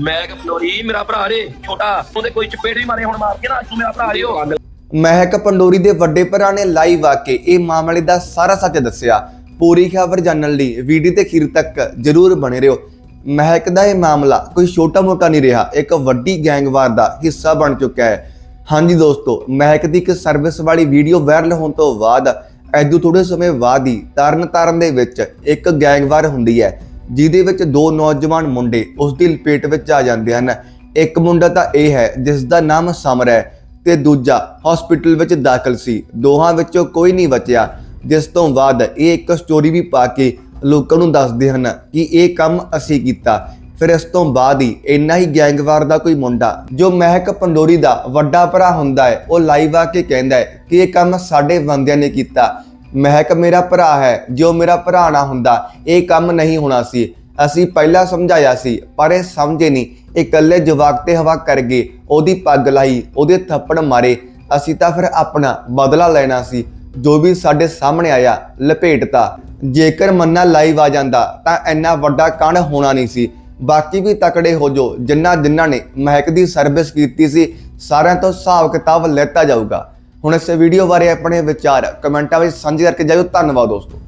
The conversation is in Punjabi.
ਮੈਂ ਕਿ ਮੇਰਾ ਭਰਾ ਰੇ, ਛੋਟਾ। ਉਹਦੇ ਕੋਈ ਚਪੇੜ ਵੀ ਮਾਰੇ, ਹੁਣ ਮਾਰ ਕੇ ਨਾ ਤੂੰ ਮੇਰਾ ਭਰਾ ਰੇ ਹੋ ਮਹਿਕ ਪੰਡੋਰੀ ਦੇ ਵੱਡੇ ਭਰਾ ਨੇ ਲਾਈਵ ਆ ਇਹ ਮਾਮਲੇ ਦਾ ਸਾਰਾ ਸੱਚ ਦੱਸਿਆ। ਪੂਰੀ ਖਬਰ ਜਾਣਨ ਲਈ ਵੀਡੀਓ ਤੇ ਅਖੀਰ ਤੱਕ ਜਰੂਰ ਬਣੇ ਰਹੋ ਮਹਿਕ ਦਾ ਇਹ ਮਾਮਲਾ ਕੋਈ ਛੋਟਾ ਮੋਟਾ ਨਹੀਂ ਰਿਹਾ, ਇੱਕ ਵੱਡੀ ਗੈਂਗਵਾਰ ਦਾ ਹਿੱਸਾ ਬਣ ਚੁੱਕਿਆ ਹੈ। ਹਾਂਜੀ ਦੋਸਤੋ ਮਹਿਕ ਦੀ ਇੱਕ ਸਰਵਿਸ ਵਾਲੀ ਵੀਡੀਓ ਵਾਇਰਲ ਹੋਣ ਤੋਂ ਬਾਅਦ ਐਦੂ ਥੋੜੇ ਸਮੇਂ ਬਾਅਦ ਹੀ ਤਰਨ ਤਾਰਨ ਦੇ ਵਿੱਚ ਇੱਕ ਗੈਂਗਵਾਰ ਹੁੰਦੀ ਹੈ। ਜਿਹਦੇ ਵਿੱਚ ਦੋ ਨੌਜਵਾਨ ਮੁੰਡੇ ਉਸ ਦੀ ਲਪੇਟ ਵਿੱਚ ਆ ਜਾਂਦੇ ਹਨ। ਇੱਕ ਮੁੰਡਾ ਤਾਂ ਇਹ ਹੈ, ਜਿਸ ਦਾ ਨਾਮ ਸਮਰ ਹੈ ਤੇ ਦੂਜਾ ਹਸਪੀਟਲ ਵਿੱਚ ਦਾਖਲ ਸੀ। ਦੋਹਾਂ ਵਿੱਚੋਂ ਕੋਈ ਨਹੀਂ ਬਚਿਆ। ਜਿਸ ਤੋਂ ਬਾਅਦ ਇਹ ਇੱਕ ਸਟੋਰੀ ਵੀ ਪਾ ਕੇ ਲੋਕਾਂ ਨੂੰ ਦੱਸਦੇ ਹਨ ਕਿ ਇਹ ਕੰਮ ਅਸੀਂ ਕੀਤਾ। ਫਿਰ ਇਸ ਤੋਂ ਬਾਅਦ ਹੀ ਇੰਨਾ ਹੀ ਗੈਂਗਵਾਰ ਦਾ ਕੋਈ ਮੁੰਡਾ, ਜੋ ਮਹਿਕ ਪੰਡੋਰੀ ਦਾ ਵੱਡਾ ਭਰਾ ਹੁੰਦਾ ਹੈ, ਉਹ ਲਾਈਵ ਆ ਕੇ ਕਹਿੰਦਾ ਹੈ ਕਿ ਇਹ ਕੰਮ ਸਾਡੇ ਬੰਦਿਆਂ ਨੇ ਕੀਤਾ। ਮਹਿਕ ਮੇਰਾ ਭਰਾ ਹੈ, ਜੋ ਮੇਰਾ ਭਰਾ ਨਾ ਹੁੰਦਾ, ਇਹ ਕੰਮ ਨਹੀਂ ਹੋਣਾ ਸੀ। ਅਸੀਂ ਪਹਿਲਾਂ ਸਮਝਾਇਆ ਸੀ, ਪਰ ਇਹ ਸਮਝੇ ਨਹੀਂ। ਇਕੱਲੇ ਜਵਾਕ ਤੇ ਹਵਾ ਕਰ ਗਏ, ਉਹਦੀ ਪੱਗ ਲਾਈ, ਉਹਦੇ ਥੱਪੜ ਮਾਰੇ। ਅਸੀਂ ਤਾਂ ਫਿਰ ਆਪਣਾ ਬਦਲਾ ਲੈਣਾ ਸੀ, ਜੋ ਵੀ ਸਾਡੇ ਸਾਹਮਣੇ ਆਇਆ, ਲਪੇਟਤਾ। ਜੇਕਰ ਮੰਨਾ ਲਾਈਵ ਆ ਜਾਂਦਾ, ਤਾਂ ਇੰਨਾ ਵੱਡਾ ਕਣ ਹੋਣਾ ਨਹੀਂ ਸੀ। ਬਾਕੀ ਵੀ ਤਕੜੇ ਹੋ ਜੋ ਜਿਨ੍ਹਾਂ ਜਿਨ੍ਹਾਂ ਨੇ ਮਹਿਕ ਦੀ ਸਰਵਿਸ ਕੀਤੀ ਸੀ, ਸਾਰਿਆਂ ਤੋਂ ਹਿਸਾਬ ਕਿਤਾਬ ਲੈਤਾ ਜਾਊਗਾ। ਹੁਣ ਇਸ ਵੀਡੀਓ ਬਾਰੇ ਆਪਣੇ ਵਿਚਾਰ ਕਮੈਂਟਾਂ ਵਿੱਚ ਸਾਂਝੇ ਕਰਕੇ ਜਾਇਓ। ਧੰਨਵਾਦ ਦੋਸਤੋ।